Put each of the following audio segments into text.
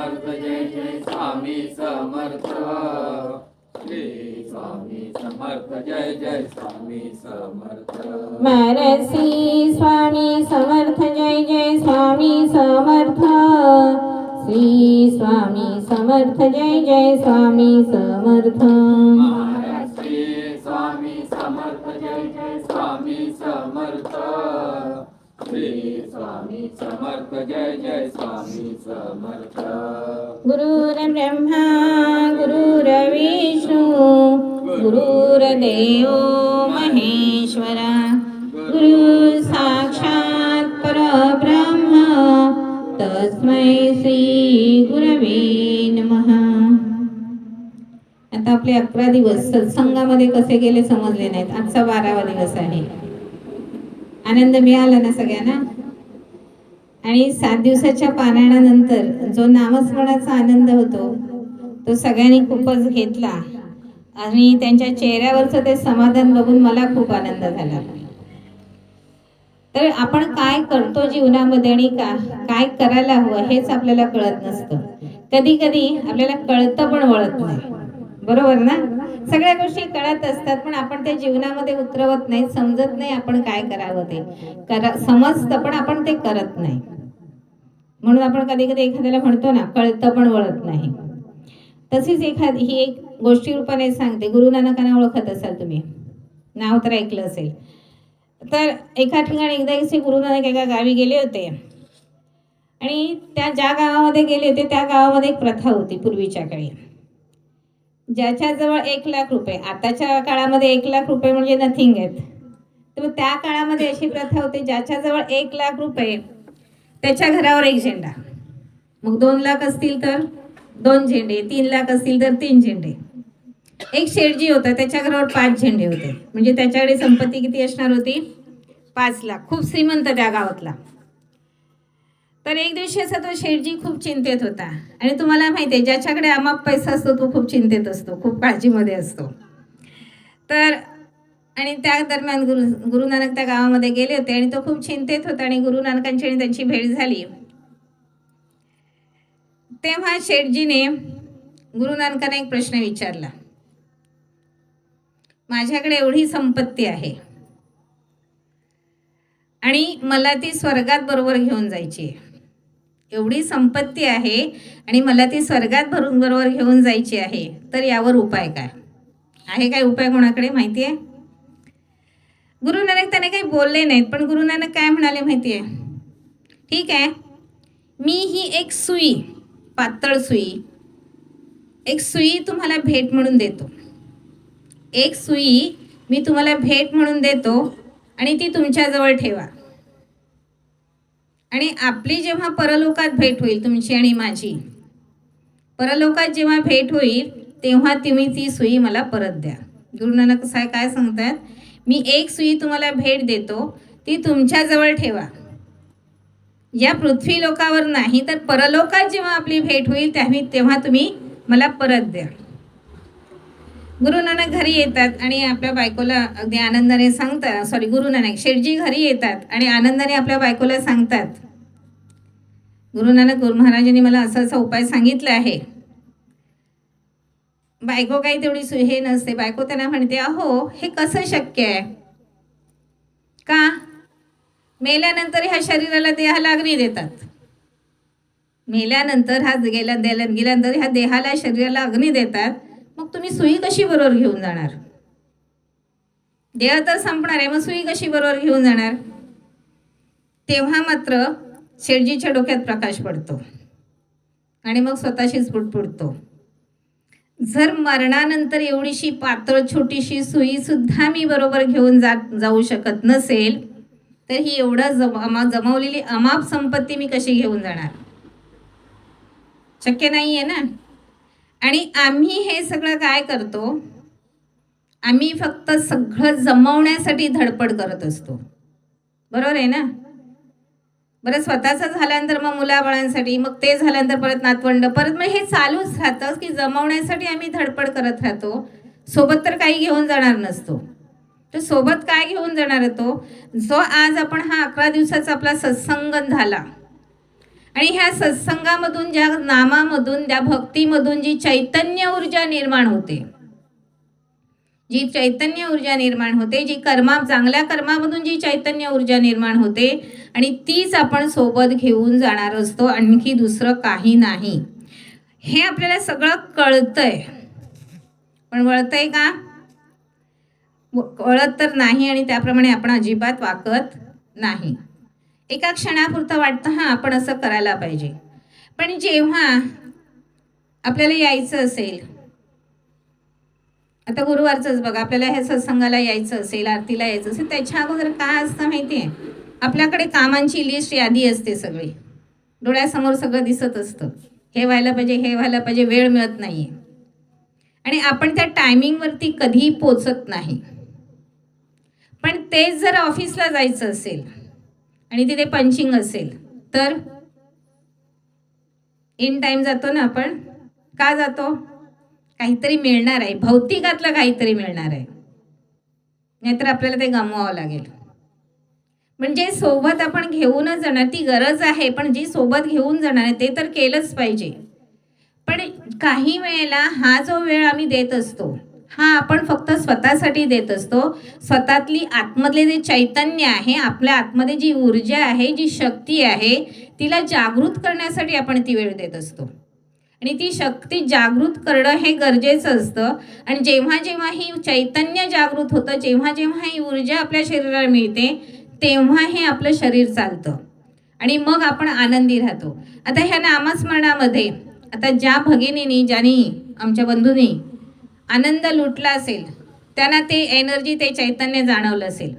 समर्थ जय जय स्वामी समर्थ. श्री स्वामी समर्थ जय जय स्वामी समर्थ. श्री स्वामी समर्थ जय जय स्वामी समर्थ. श्री स्वामी समर्थ जय जय स्वामी समर्थ. स्वामी समर्थ जय जय स्वामी समर्थ. गुरुर्ब्रह्मा गुरुर्विष्णू गुरुर्देव महेश्वरा. गुरु साक्षात परब्रह्म तस्मै श्री गुरवे नमः. आता आपले अकरा दिवस सत्संगामध्ये कसे गेले समजले नाहीत. आजचा बारावा दिवस आहे. आनंद मिळाला ना सगळ्यांना? आणि सात दिवसाच्या पारायणानंतर जो नामस्मरणाचा आनंद होतो तो सगळ्यांनी खूपच घेतला. आणि त्यांच्या चेहऱ्यावरचं ते समाधान बघून मला खूप आनंद झाला. तर आपण काय करतो जीवनामध्ये आणि का काय करायला हवं हेच आपल्याला कळत नसतं. कधी कधी आपल्याला कळतं पण वळत नाही. बरोबर ना? सगळ्या गोष्टी कळत असतात पण आपण ते जीवनामध्ये उतरवत नाही समजत नाही आपण काय करावं ते. करा समजतं पण आपण ते करत नाही. म्हणून आपण कधी कधी एखाद्याला म्हणतो ना कळतं पण वळत नाही. तशीच एखादी ही एक गोष्टी रूपाने सांगते. गुरु नानकांना ओळखत असाल तुम्ही. नाव तर ऐकलं असेल. तर एका ठिकाणी एकदा असे गुरु नानक एका गावी गेले होते. आणि त्या ज्या गावामध्ये गेले होते त्या गावामध्ये एक प्रथा होती पूर्वीच्या काळी. ज्याच्याजवळ एक लाख रुपये आताच्या काळामध्ये एक लाख रुपये म्हणजे नथिंग आहेत. तर मग त्या काळामध्ये अशी प्रथा होती ज्याच्याजवळ एक लाख रुपये त्याच्या घरावर एक झेंडा. मग दोन लाख असतील तर दोन झेंडे तीन लाख असतील तर तीन झेंडे. एक शेठजी होता त्याच्या घरावर पाच झेंडे होते. म्हणजे त्याच्याकडे संपत्ती किती असणार होती? पाच लाख. खूप श्रीमंत त्या गावातला. तर एक दिवशी असा तो शेठजी खूप चिंतेत होता. आणि तुम्हाला माहिती आहे ज्याच्याकडे अमाप पैसा असतो तो खूप चिंतेत असतो खूप काळजीमध्ये असतो. तर आणि त्या दरम्यान गुरु गुरु नानक त्या गावामध्ये गेले होते आणि तो खूप चिंतेत होता आणि गुरु नानकांची आणि त्यांची भेट झाली. तेव्हा शेठजीने गुरु नानकांना एक प्रश्न विचारला. माझ्याकडे एवढी संपत्ती आहे. आणि मला ती स्वर्गात बरोबर घेऊन जायची आहे. एवढी संपत्ती आहे आणि मला ती स्वर्गात भरून बरोबर घेऊन जायची आहे तर यावर उपाय काय? आहे काय उपाय कोणाकडे? माहिती आहे? गुरु नानक त्याने काही बोलले नाहीत पण गुरु नानक काय म्हणाले माहिती आहे? ठीक आहे. मी ही एक सुई पातळ सुई एक सुई तुम्हाला भेट म्हणून देतो. एक सुई मी तुम्हाला भेट म्हणून देतो आणि ती तुमच्याजवळ ठेवा. आणि आपली जेव्हा परलोकात भेट होईल तुमची आणि माझी परलोकात जेव्हा भेट होईल तेव्हा तुम्ही ती सुई मला परत द्या. गुरु नानक साहेब काय सांगतात मी एक सुई तुम्हाला भेट देतो ती तुमच्याजवळ ठेवा. या पृथ्वी लोकावर नाही तर परलोकात जेव्हा आपली भेट होईल त्यावेळी तेव्हा तुम्ही मला परत द्या. गुरु नानक घरी येतात आणि आपल्या बायकोला अगदी आनंदाने सांगतात सॉरी गुरु नानक शेठजी घरी येतात आणि आनंदाने आपल्या बायकोला सांगतात. गुरु नानक गुरु महाराजांनी मला असा असा उपाय सांगितला आहे. बायको काही तेवढी सु हे नसते. बायको त्यांना म्हणते अहो हे कसं शक्य आहे? का? मेल्यानंतर ह्या शरीराला देहाला अग्नी देतात. मेल्यानंतर हा गेल्या गेल्यानंतर ह्या देहाला शरीराला अग्नी देतात. मग तुम्ही सुई कशी बरोबर घेऊन जाणार? देह तर संपणार आहे मग सुई कशी बरोबर घेऊन जाणार? तेव्हा मात्र शेठजीच्या डोक्यात प्रकाश पडतो. आणि मग स्वतःशीच पुटपुटतो जर मरणानंतर एवढीशी पातळ छोटीशी सुईसुद्धा मी बरोबर घेऊन जात जाऊ शकत नसेल तर ही एवढं जम अमा जमवलेली अमाप संपत्ती मी कशी घेऊन जाणार? शक्य नाही आहे ना? आणि आम्ही हे सगळं काय करतो? आम्ही फक्त सगळं जमवण्यासाठी धडपड करत असतो. बरोबर आहे ना? बरं स्वतःचं झाल्यानंतर मग मुलाबाळांसाठी मग ते झाल्यानंतर परत नातवंड परत मग हे चालूच राहतं की जमवण्यासाठी आम्ही धडपड करत राहतो. सोबत तर काही घेऊन जाणार नसतो. तर सोबत काय घेऊन जाणार तो? जो आज आपण हा अकरा दिवसाचा आपला सत्संग झाला आणि ह्या सत्संगामधून ज्या नामामधून त्या भक्तीमधून जी चैतन्य ऊर्जा निर्माण होते. जी चैतन्य ऊर्जा निर्माण होते जी कर्मा चांगल्या कर्मामधून जी चैतन्य ऊर्जा निर्माण होते आणि तीच आपण सोबत घेऊन जाणार असतो आणखी दुसरं काही नाही. हे आपल्याला सगळं कळतंय. पण वळतंय का? व- कळत तर नाही आणि त्याप्रमाणे आपण अजिबात वाकत नाही. एका क्षणापुरतं वाटतं हां आपण असं करायला पाहिजे. पण जेव्हा आपल्याला यायचं असेल आता गुरुवारचंच बघा आपल्याला ह्या सत्संगाला यायचं असेल आरतीला यायचं असेल त्याच्या अगोदर काय असतं माहिती आहे आपल्याकडे कामांची लिस्ट यादी असते सगळी. डोळ्यासमोर सगळं दिसत असतं. हे व्हायला पाहिजे हे व्हायला पाहिजे वेळ मिळत नाही आणि आपण त्या टायमिंगवरती कधीही पोचत नाही. पण तेच जर ऑफिसला जायचं असेल आणि तिथे पंचिंग असेल. तर इन टाईम जातो ना आपण. का जातो? काहीतरी मिळणार आहे. भौतिकातलं काहीतरी मिळणार आहे. नाहीतर आपल्याला ते गमवावं लागेल. म्हणजे सोबत आपण घेऊनच जाणार. ती गरज आहे पण जी सोबत घेऊन जाणार आहे ते तर केलंच पाहिजे. पण काही वेळेला हा जो वेळ आम्ही देत असतो हा आपण फक्त स्वतःसाठी देत असतो. स्वतःतली आतमधले जे चैतन्य आहे आपल्या आतमध्ये जी ऊर्जा आहे जी शक्ती आहे तिला जागृत करण्यासाठी आपण ती वेळ देत असतो. आणि ती शक्ती जागृत करणं हे गरजेचं असतं. आणि जेव्हा जेव्हा ही चैतन्य जागृत होतं जेव्हा जेव्हा ही ऊर्जा आपल्या शरीराला मिळते तेव्हा हे आपलं शरीर चालतं. आणि मग आपण आनंदी राहतो. आता ह्या नामस्मरणामध्ये आता ज्या भगिनीनी ज्यांनी आमच्या बंधूंनी आनंद लुटला असेल त्यांना ते एनर्जी ते चैतन्य जाणवलं असेल.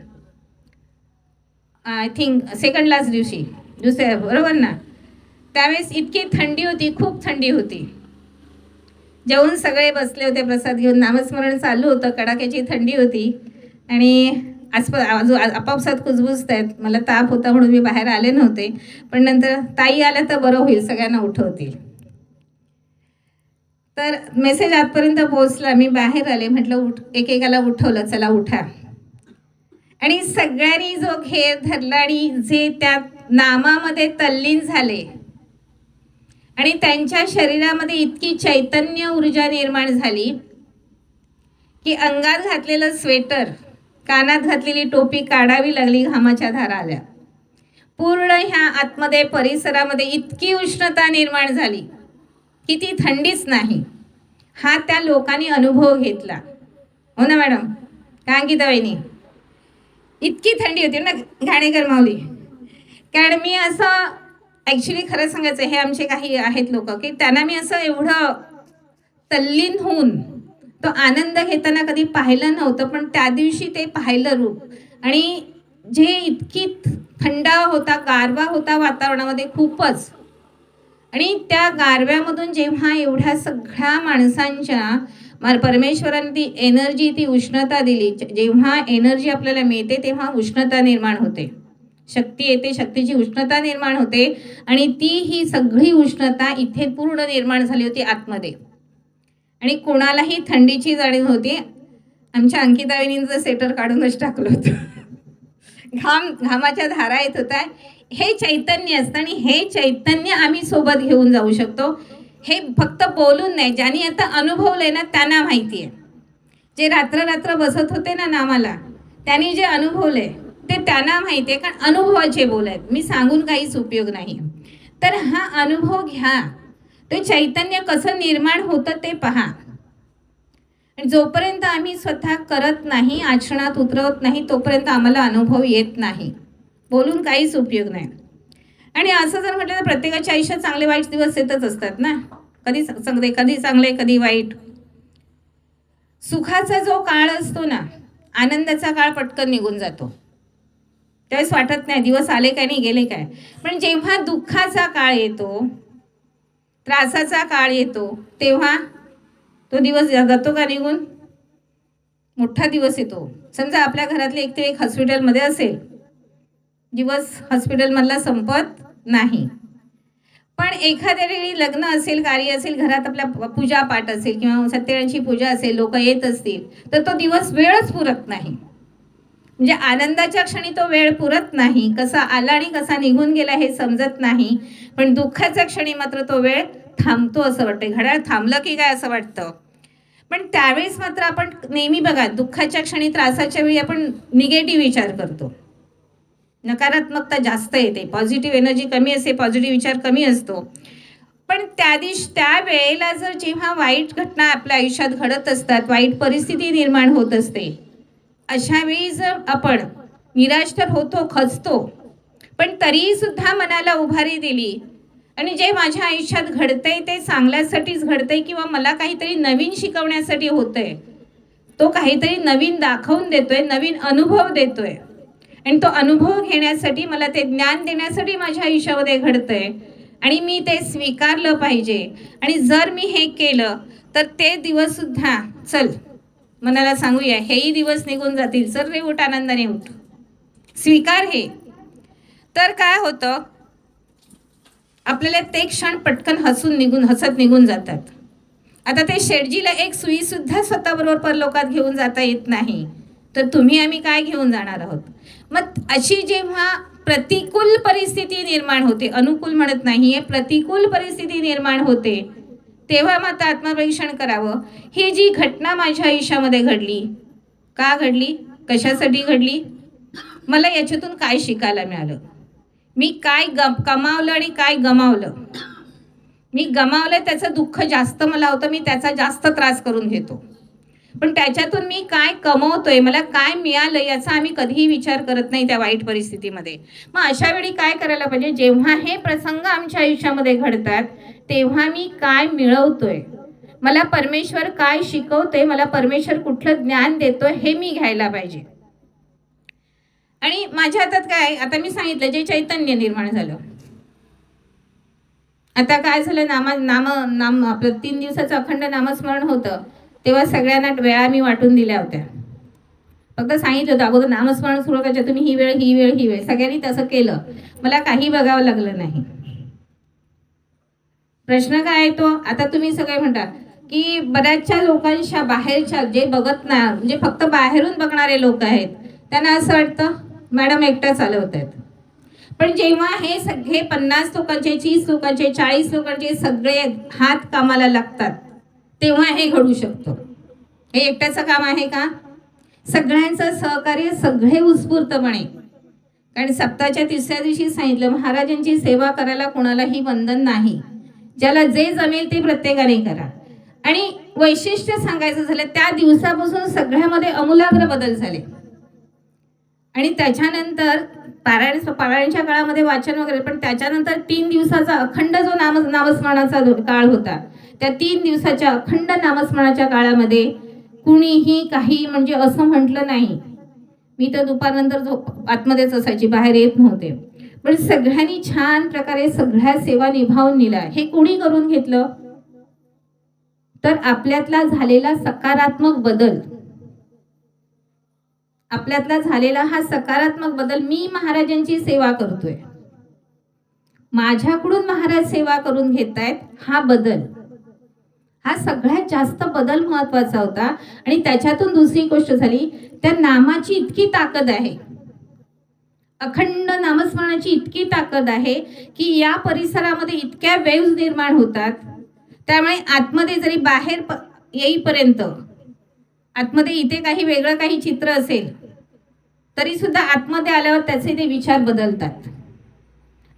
आय थिंक सेकंड लास्ट दिवशी दुसऱ्या बरोबर ना? त्यावेळेस इतकी थंडी होती खूप थंडी होती. जेवून सगळे बसले होते प्रसाद घेऊन. नामस्मरण चालू होतं कडाक्याची थंडी होती. आणि आसप आजू आपापसात कुजबुजत आहेत. मला ताप होता म्हणून मी बाहेर आले नव्हते. पण नंतर ताई आल्या तर बरं होईल सगळ्यांना उठवतील. तर मेसेज आतपर्यंत पोहोचला. मी बाहेर आले. म्हटलं उठ एकेकाला उठवलं. चला उठा. आणि सगळ्यांनी जो घेर धरला आणि जे त्या नामामध्ये तल्लीन झाले आणि त्यांच्या शरीरामध्ये इतकी चैतन्य ऊर्जा निर्माण झाली की अंगात घातलेलं स्वेटर कानात घातलेली टोपी काढावी लागली घामाच्या धारा आल्या. पूर्ण ह्या आतमध्ये परिसरामध्ये इतकी उष्णता निर्माण झाली. की ती थंडीच नाही. हा त्या लोकांनी अनुभव घेतला. हो ना मॅडम? का अंकिता इतकी थंडी होती ना घाणेकर माऊली. कारण मी असं ॲक्च्युली खरं सांगायचं हे आमचे काही आहेत लोक की त्यांना मी असं एवढं तल्लीन होऊन तो आनंद घेताना कधी पाहिलं नव्हतं पण त्या दिवशी ते पाहिलं रूप. आणि जे इतकी थंडा होता गारवा होता वातावरणामध्ये खूपच आणि त्या गारव्यामधून जेव्हा एवढ्या सगळ्या माणसांच्या मा- परमेश्वराने ती एनर्जी ती उष्णता दिली जेव्हा एनर्जी आपल्याला मिळते तेव्हा उष्णता निर्माण होते. शक्ती येते शक्तीची उष्णता निर्माण होते आणि ती ही सगळी उष्णता इथे पूर्ण निर्माण झाली होती आतमध्ये. आणि कोणालाही थंडीची जाणीव होती आमच्या अंकिताविनींचं स्वेटर काढूनच टाकलं होतं. घाम घामाच्या धारा येत होत्या. हे चैतन्य असतं आणि हे चैतन्य आम्ही सोबत घेऊन जाऊ शकतो. हे फक्त बोलून नाही ज्यांनी आता अनुभवलंय ना त्यांना माहिती आहे. जे रात्र रात्र बसत होते ना नामाला त्यांनी जे अनुभवले ते त्यांना माहिती आहे कारण अनुभवाचे बोल आहेत. मी सांगून काहीच उपयोग नाही. तर हा अनुभव घ्या. ते चैतन्य कसं निर्माण होतं ते पहा. जोपर्यंत आम्ही स्वतः करत नाही आचरणात उतरवत नाही तोपर्यंत आम्हाला अनुभव येत नाही. बोलून काहीच उपयोग नाही. आणि असं जर म्हटलं तर प्रत्येकाच्या आयुष्यात चांगले वाईट दिवस येतच असतात ना. कधी चांगले कधी चांगले कधी वाईट. सुखाचा जो काळ असतो ना आनंदाचा काळ पटकन निघून जातो. त्यावेळेस वाटत नाही दिवस आले काय नाही गेले काय. पण जेव्हा दुःखाचा काळ येतो त्रासाचा काळ येतो तेव्हा तो दिवस जातो का निघून? मोठा दिवस येतो. समजा आपल्या घरातले एक ते एक हॉस्पिटलमध्ये असेल दिवस हॉस्पिटलमधला संपत नाही. पण एखाद्या वेळी लग्न असेल कार्य असेल घरात आपल्या पूजा पाठ असेल किंवा सत्यनारायणची पूजा असेल लोक येत असतील तर तो दिवस वेळच पुरत नाही. म्हणजे आनंदाच्या क्षणी तो वेळ पुरत नाही. कसा आला आणि कसा निघून गेला हे समजत नाही. पण दुःखाच्या क्षणी मात्र तो वेळ थांबतो असं वाटतं घड्याळ थांबलं की काय असं वाटतं? पण त्यावेळेस मात्र आपण नेहमी बघा दुःखाच्या क्षणी त्रासाच्या वेळी आपण निगेटिव्ह विचार करतो. नकारात्मकता जास्त येते. पॉझिटिव्ह एनर्जी कमी असते पॉझिटिव्ह विचार कमी असतो. पण त्या दिवशी त्या वेळेला जर जेव्हा वाईट घटना आपल्या आयुष्यात घडत असतात वाईट परिस्थिती निर्माण होत असते अशा वेळी जर आपण निराश तर होतो खचतो पण तरीसुद्धा मनाला उभारी दिली. आणि जे माझ्या आयुष्यात घडतंय ते चांगल्यासाठीच घडतंय किंवा मला काहीतरी नवीन शिकवण्यासाठी होतंय तो काहीतरी नवीन दाखवून देतोय नवीन अनुभव देतोय. आणि तो अनुभव घेण्यासाठी मला ते ज्ञान देण्यासाठी माझ्या आयुष्यामध्ये घडतंय. आणि मी ते स्वीकारलं पाहिजे. आणि जर मी हे केलं तर ते दिवससुद्धा चल मनाला सांगूया हेही दिवस निघून जातील. चल रे उठ आनंदाने उठ. स्वीकार हे. तर काय होतं? आपल्याला ते क्षण पटकन हसून निघून हसत निघून जातात. आता ते शेडजीला एक सुईसुद्धा स्वतःबरोबर परलोकात घेऊन जाता येत नाही. तर तुम्ही आम्ही काय घेऊन जाणार आहोत? मग अशी जेव्हा प्रतिकूल परिस्थिती निर्माण होते अनुकूल म्हणत नाही आहे प्रतिकूल परिस्थिती निर्माण होते तेव्हा मात्र आत्मपरीक्षण करावं. ही जी घटना माझ्या आयुष्यामध्ये घडली का घडली? कशासाठी घडली? मला याच्यातून काय शिकायला मिळालं? मी काय गम कमावलं आणि काय गमावलं? मी गमावलं त्याचं दुःख जास्त मला होतं मी त्याचा जास्त त्रास करून घेतो. पण त्याच्यातून मी काय कमवतोय मला काय मिळालं याचा आम्ही कधीही विचार करत नाही त्या वाईट परिस्थितीमध्ये. मग अशा वेळी काय करायला पाहिजे? जेव्हा हे प्रसंग आमच्या आयुष्यामध्ये घडतात तेव्हा मी काय मिळवतोय? मला परमेश्वर काय शिकवतोय? मला परमेश्वर कुठलं ज्ञान देतोय? हे मी घ्यायला पाहिजे. आणि माझ्या हातात काय आता मी सांगितलं जे चैतन्य निर्माण झालं. आता काय झालं? नामा नाम नाम आपलं तीन दिवसाचं अखंड नामस्मरण होतं. तेव्हा सगळ्यांना वेळा मी वाटून दिल्या होत्या. फक्त सांगितलं होतं अगोदर नामस्मरण सुरू करायचं तुम्ही ही वेळ ही वेळ ही वेळ. सगळ्यांनी तसं केलं. मला काही बघावं लागलं नाही. प्रश्न काय येतो आता तुम्ही सगळे म्हणता की बऱ्याचशा लोकांच्या बाहेरच्या जे बघत ना म्हणजे फक्त बाहेरून बघणारे लोक आहेत त्यांना असं वाटतं मॅडम एकट्या चालवत आहेत पण जेव्हा हे सगळे पन्नास लोकांचे तीस लोकांचे चाळीस लोकांचे सगळे हात कामाला लागतात तेव्हा हे घडू शकतो. हे एकट्याचं काम आहे का? सगळ्यांचं सहकार्य सगळे उत्स्फूर्तपणे. कारण सप्ताच्या तिसऱ्या दिवशी सांगितलं महाराजांची सेवा करायला कोणालाही बंधन नाही. ज्याला जे जमेल ते प्रत्येकाने करा. आणि वैशिष्ट्य सांगायचं झालं त्या दिवसापासून सगळ्यामध्ये अमूलाग्र बदल झाले. आणि त्याच्यानंतर पारायण पारायणच्या काळामध्ये वाचन वगैरे पण त्याच्यानंतर तीन दिवसाचा अखंड जो नाम नामस्मरणाचा काळ होता त्या तीन दिवसाच्या अखंड नामस्मरणाच्या काळामध्ये कुणीही काही म्हणजे असं म्हटलं नाही. मी तर दुपारनंतर झोप आतमध्येच असायची बाहेर येत नव्हते. पण सगळ्यांनी छान प्रकारे सगळ्या सेवा निभावून नेल्या. हे कोणी करून घेतलं? तर आपल्यातला झालेला सकारात्मक बदल. आपल्यातला झालेला हा सकारात्मक बदल मी महाराजांची सेवा करतोय. माझ्याकडून महाराज सेवा करून घेतायत हा बदल. हा सगळ्यात जास्त बदल महत्त्वाचा होता. आणि त्याच्यातून दुसरी गोष्ट झाली त्या नामाची इतकी ताकद आहे. अखंड नामस्मरणाची इतकी ताकद आहे की या परिसरामध्ये इतक्या वेव्ज निर्माण होतात. त्यामुळे आतमध्ये जरी बाहेर प- येईपर्यंत आतमध्ये इथे काही वेगळं काही चित्र असेल तरी सुद्धा आतमध्ये आल्यावर त्याचे ते विचार बदलतात.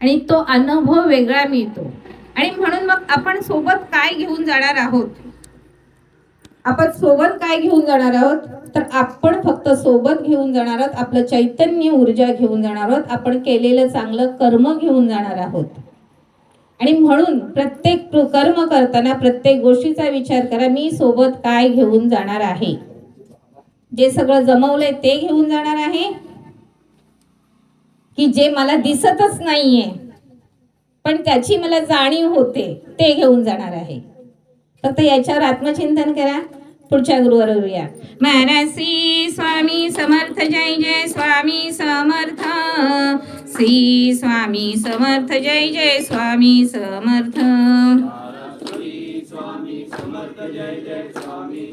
आणि तो अनुभव वेगळा मिळतो. आणि म्हणून मग आपण सोबत काय घेऊन जाणार आहोत? आपण सोबत काय घेऊन जाणार आहोत? तर आपण फक्त सोबत घेऊन जाणार आहोत. आपलं चैतन्य ऊर्जा घेऊन जाणार आहोत. आपण केलेलं चांगलं कर्म घेऊन जाणार आहोत. आणि म्हणून प्रत्येक कर्म करताना प्रत्येक गोष्टीचा विचार करा मी सोबत काय घेऊन जाणार आहे? जे सगळं जमवलंय ते घेऊन जाणार आहे? की जे मला दिसतच नाहीये? पण त्याची मला जाणीव होते ते घेऊन जाणार आहे. फक्त याच्यावर आत्मचिंतन करा. पुढच्या गुरुवार येऊया महाराज स्वामी समर्थ जय जय स्वामी समर्थ. श्री स्वामी समर्थ जय जय स्वामी समर्थ. स्वामी समर्थ जय जय स्वामी